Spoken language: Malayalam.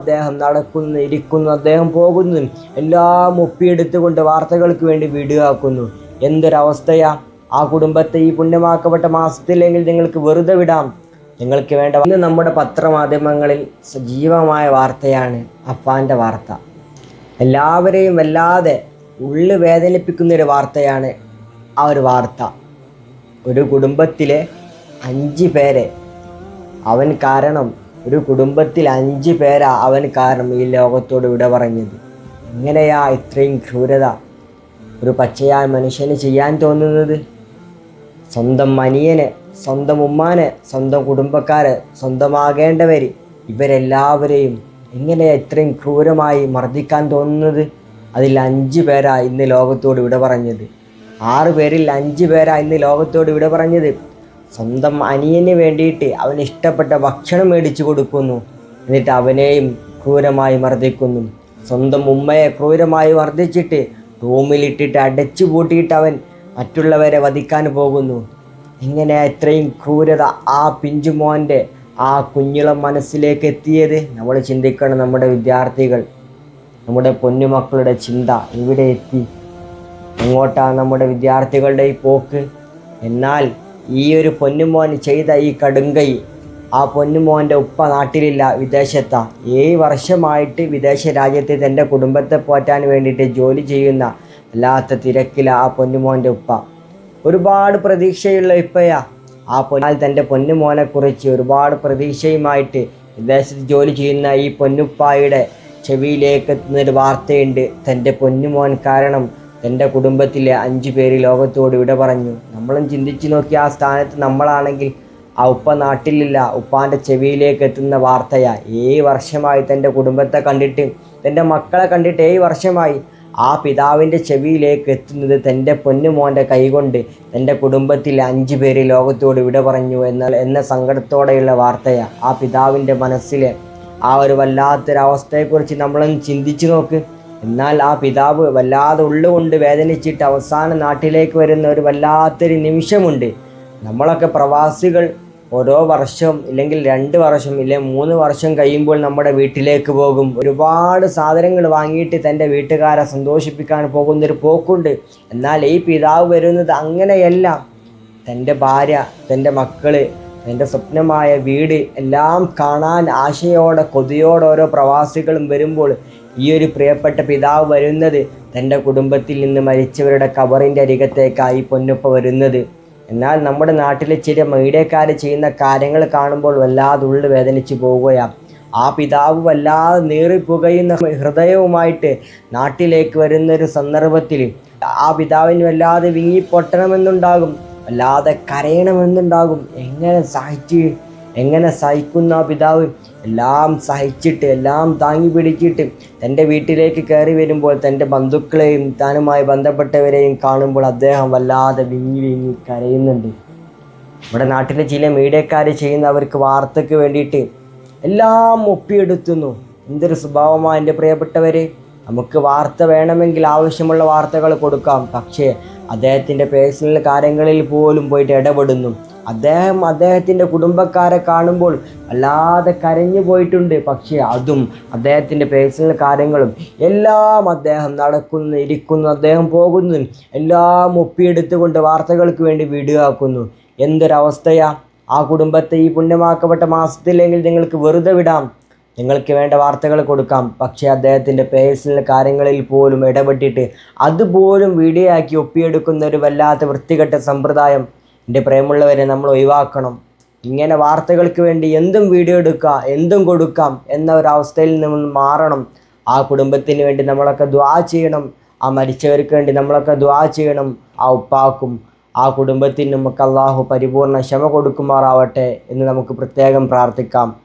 അദ്ദേഹം നടക്കുന്നു ഇരിക്കുന്നു അദ്ദേഹം പോകുന്നു. എല്ലാം ഒപ്പിയെടുത്തുകൊണ്ട് വാർത്തകൾക്ക് വേണ്ടി വീഡിയോ എന്തൊരവസ്ഥയാ? ആ കുടുംബത്തെ ഈ പുണ്യമാക്കപ്പെട്ട മാസത്തിലെങ്കിൽ നിങ്ങൾക്ക് വെറുതെ വിടാം. നിങ്ങൾക്ക് വേണ്ട ഇന്ന് നമ്മുടെ പത്രമാധ്യമങ്ങളിൽ സജീവമായ വാർത്തയാണ് അപ്പാന്റെ വാർത്ത. എല്ലാവരെയും വല്ലാതെ ഉള്ളു വേദനിപ്പിക്കുന്ന ഒരു വാർത്തയാണ് ആ ഒരു വാർത്ത. ഒരു കുടുംബത്തിലെ അഞ്ച് പേരെ അവൻ കാരണം ഒരു കുടുംബത്തിൽ അഞ്ച് പേരാ അവൻ കാരണം ഈ ലോകത്തോട് വിട പറഞ്ഞത്. എങ്ങനെയാ ഇത്രയും ക്രൂരത? ഒരു പച്ചയായ മനുഷ്യന് ചെയ്യാൻ തോന്നുന്നത്? സ്വന്തം മനിയനെ സ്വന്തം ഉമ്മാനെ സ്വന്തം കുടുംബക്കാരെ സ്വന്തമാകേണ്ടവർ ഇവരെല്ലാവരെയും എങ്ങനെയാ ഇത്രയും ക്രൂരമായി മർദ്ദിക്കാൻ തോന്നുന്നത്? അതിൽ അഞ്ച് പേരാ ഇന്ന് ലോകത്തോട് വിട പറഞ്ഞത്. ആറ് പേരിൽ അഞ്ച് പേരാ ഇന്ന് ലോകത്തോട് വിട പറഞ്ഞത്. സ്വന്തം അനിയന് വേണ്ടിയിട്ട് അവന് ഇഷ്ടപ്പെട്ട ഭക്ഷണം മേടിച്ചു കൊടുക്കുന്നു. എന്നിട്ട് അവനെയും ക്രൂരമായി മർദ്ദിക്കുന്നു. സ്വന്തം ഉമ്മയെ ക്രൂരമായി മർദ്ദിച്ചിട്ട് റൂമിലിട്ടിട്ട് അടച്ചു പൂട്ടിയിട്ട് അവൻ മറ്റുള്ളവരെ വധിക്കാൻ പോകുന്നു. ഇങ്ങനെ ഇത്രയും ക്രൂരത ആ പിഞ്ചുമോന്റെ ആ കുഞ്ഞിളം മനസ്സിലേക്ക് എത്തിയത്? നമ്മൾ ചിന്തിക്കണം നമ്മുടെ വിദ്യാർത്ഥികൾ. നമ്മുടെ പൊന്നുമക്കളുടെ ചിന്ത ഇവിടെ എത്തി? എങ്ങോട്ടാണ് നമ്മുടെ വിദ്യാർത്ഥികളുടെ ഈ പോക്ക്? എന്നാൽ ഈ ഒരു പൊന്നുമോൻ ചെയ്ത ഈ കടുങ്കൈ ആ പൊന്നുമോന്റെ ഉപ്പ നാട്ടിലില്ല വിദേശത്താ. ഏഴ് വർഷമായിട്ട് വിദേശ രാജ്യത്തെ തന്റെ കുടുംബത്തെ പോറ്റാൻ വേണ്ടിയിട്ട് ജോലി ചെയ്യുന്ന അല്ലാത്ത തിരക്കില ആ പൊന്നുമോന്റെ ഉപ്പ. ഒരുപാട് പ്രതീക്ഷയുള്ള ഇപ്പയാ ആ പൊന്നാൽ തന്റെ പൊന്നുമോനെക്കുറിച്ച് ഒരുപാട് പ്രതീക്ഷയുമായിട്ട് വിദേശത്ത് ജോലി ചെയ്യുന്ന ഈ പൊന്നുപ്പായുടെ ചെവിയിലേക്ക് എത്തുന്നൊരു വാർത്തയുണ്ട്. തന്റെ പൊന്നുമോൻ കാരണം തന്റെ കുടുംബത്തിലെ അഞ്ചു പേര് ലോകത്തോട് വിട പറഞ്ഞു. നമ്മളും ചിന്തിച്ചു നോക്കി ആ സ്ഥാനത്ത് നമ്മളാണെങ്കിൽ ആ ഉപ്പ നാട്ടിലില്ല. ഉപ്പാന്റെ ചെവിയിലേക്ക് എത്തുന്ന വാർത്തയാ. ഏഴ് വർഷമായി തന്റെ കുടുംബത്തെ കണ്ടിട്ട് തന്റെ മക്കളെ കണ്ടിട്ട് ഏഴ് വർഷമായി ആ പിതാവിന്റെ ചെവിയിലേക്ക് എത്തുന്നത് തന്റെ പൊന്നുമോന്റെ കൈകൊണ്ട് തന്റെ കുടുംബത്തിൽ അഞ്ചു പേര് ലോകത്തോട് വിട പറഞ്ഞു എന്ന എന്ന സങ്കടത്തോടെയുള്ള വാർത്തയാ. ആ പിതാവിന്റെ മനസ്സിലെ ആ ഒരു വല്ലാത്തൊരവസ്ഥയെക്കുറിച്ച് നമ്മളൊന്ന് ചിന്തിച്ചു നോക്ക്. എന്നാൽ ആ പിതാവ് വല്ലാതെ ഉള്ളുകൊണ്ട് വേദനിച്ചിട്ട് അവസാന നാട്ടിലേക്ക് വരുന്ന ഒരു വല്ലാത്തൊരു നിമിഷമുണ്ട്. നമ്മളൊക്കെ പ്രവാസികൾ ഓരോ വർഷം ഇല്ലെങ്കിൽ രണ്ട് വർഷം ഇല്ലെങ്കിൽ മൂന്ന് വർഷം കഴിയുമ്പോൾ നമ്മുടെ വീട്ടിലേക്ക് പോകും. ഒരുപാട് സാധനങ്ങൾ വാങ്ങിയിട്ട് തന്റെ വീട്ടുകാരെ സന്തോഷിപ്പിക്കാൻ പോകുന്നൊരു പോക്കുണ്ട്. എന്നാൽ ഈ പിതാവ് വരുന്നത് അങ്ങനെയല്ല. തന്റെ ഭാര്യ തന്റെ മക്കൾ തന്റെ സ്വപ്നമായ വീട് എല്ലാം കാണാൻ ആശയോടെ കൊതിയോടെ ഓരോ പ്രവാസികളും വരുമ്പോൾ ഈ ഒരു പ്രിയപ്പെട്ട പിതാവ് വരുന്നത് തന്റെ കുടുംബത്തിൽ നിന്ന് മരിച്ചവരുടെ കവറിന്റെ അരികത്തേക്കായി പൊന്നുപ്പ വരുന്നത്. എന്നാൽ നമ്മുടെ നാട്ടിലെ ചില മീഡിയക്കാർ ചെയ്യുന്ന കാര്യങ്ങൾ കാണുമ്പോൾ വല്ലാതെ ഉള്ളു വേദനിച്ചു പോവുകയാണ് ആ പിതാവ് വല്ലാതെ നീറിപ്പുകയുന്ന ഹൃദയവുമായിട്ട് നാട്ടിലേക്ക് വരുന്ന ഒരു സന്ദർഭത്തിൽ ആ പിതാവിന് വല്ലാതെ വിങ്ങി വിങ്ങിപ്പൊട്ടണമെന്നുണ്ടാകും. വല്ലാതെ കരയണമെന്നുണ്ടാകും. എങ്ങനെ സഹിച്ച് എങ്ങനെ സഹിക്കുന്ന പിതാവ്? എല്ലാം സഹിച്ചിട്ട് എല്ലാം താങ്ങി പിടിച്ചിട്ട് തന്റെ വീട്ടിലേക്ക് കയറി വരുമ്പോൾ തന്റെ ബന്ധുക്കളെയും താനുമായി ബന്ധപ്പെട്ടവരെയും കാണുമ്പോൾ അദ്ദേഹം വല്ലാതെ വിങ്ങി വിങ്ങി കരയുന്നുണ്ട്. ഇവിടെ നാട്ടിലെ ചില മീഡിയക്കാർ ചെയ്യുന്ന അവർക്ക് വാർത്തയ്ക്ക് വേണ്ടിയിട്ട് എല്ലാം ഒപ്പിയെടുത്തുന്നു. എന്തൊരു സ്വഭാവമാണ് എന്റെ പ്രിയപ്പെട്ടവർ നമുക്ക് വാർത്ത വേണമെങ്കിൽ ആവശ്യമുള്ള വാർത്തകൾ കൊടുക്കാം. പക്ഷേ അദ്ദേഹത്തിന്റെ പേഴ്സണൽ കാര്യങ്ങളിൽ പോലും പോയിട്ട് ഇടപെടുന്നു. അദ്ദേഹം അദ്ദേഹത്തിന്റെ കുടുംബക്കാരെ കാണുമ്പോൾ വല്ലാതെ കരഞ്ഞു പോയിട്ടുണ്ട്. പക്ഷേ അതും അദ്ദേഹത്തിന്റെ പേഴ്സണൽ കാര്യങ്ങളും എല്ലാം അദ്ദേഹം നടക്കുന്നു ഇരിക്കുന്നു അദ്ദേഹം പോകുന്നു എല്ലാം ഒപ്പിയെടുത്തുകൊണ്ട് വാർത്തകൾക്ക് വേണ്ടി വീഡിയോ ആക്കുന്നു എന്തൊരവസ്ഥയാ? ആ കുടുംബത്തെ ഈ പുണ്യമാക്കപ്പെട്ട മാസത്തിലെങ്കിൽ നിങ്ങൾക്ക് വെറുതെ വിടാം. നിങ്ങൾക്ക് വേണ്ട വാർത്തകൾ കൊടുക്കാം. പക്ഷേ അദ്ദേഹത്തിന്റെ പേഴ്സണൽ കാര്യങ്ങളിൽ പോലും ഇടപെട്ടിട്ട് അതുപോലും വീഡിയോ ആക്കി ഒപ്പിയെടുക്കുന്ന ഒരു വല്ലാത്ത വൃത്തികെട്ട സമ്പ്രദായം എന്റെ പ്രേമുള്ളവരെ നമ്മൾ ഒഴിവാക്കണം. ഇങ്ങനെ വാർത്തകൾക്ക് വേണ്ടി എന്തും വീഡിയോ എടുക്കുക എന്തും കൊടുക്കാം എന്ന ഒരവസ്ഥയിൽ നിന്ന് മാറണം. ആ കുടുംബത്തിന് വേണ്ടി നമ്മളൊക്കെ ദ്വാ ചെയ്യണം. ആ മരിച്ചവർക്ക് വേണ്ടി നമ്മളൊക്കെ ദ്വാ ചെയ്യണം. ആ ഉപ്പാക്കും ആ കുടുംബത്തിന് നമുക്ക് അള്ളാഹു പരിപൂർണ ക്ഷമ കൊടുക്കുമാറാവട്ടെ എന്ന് നമുക്ക് പ്രത്യേകം പ്രാർത്ഥിക്കാം.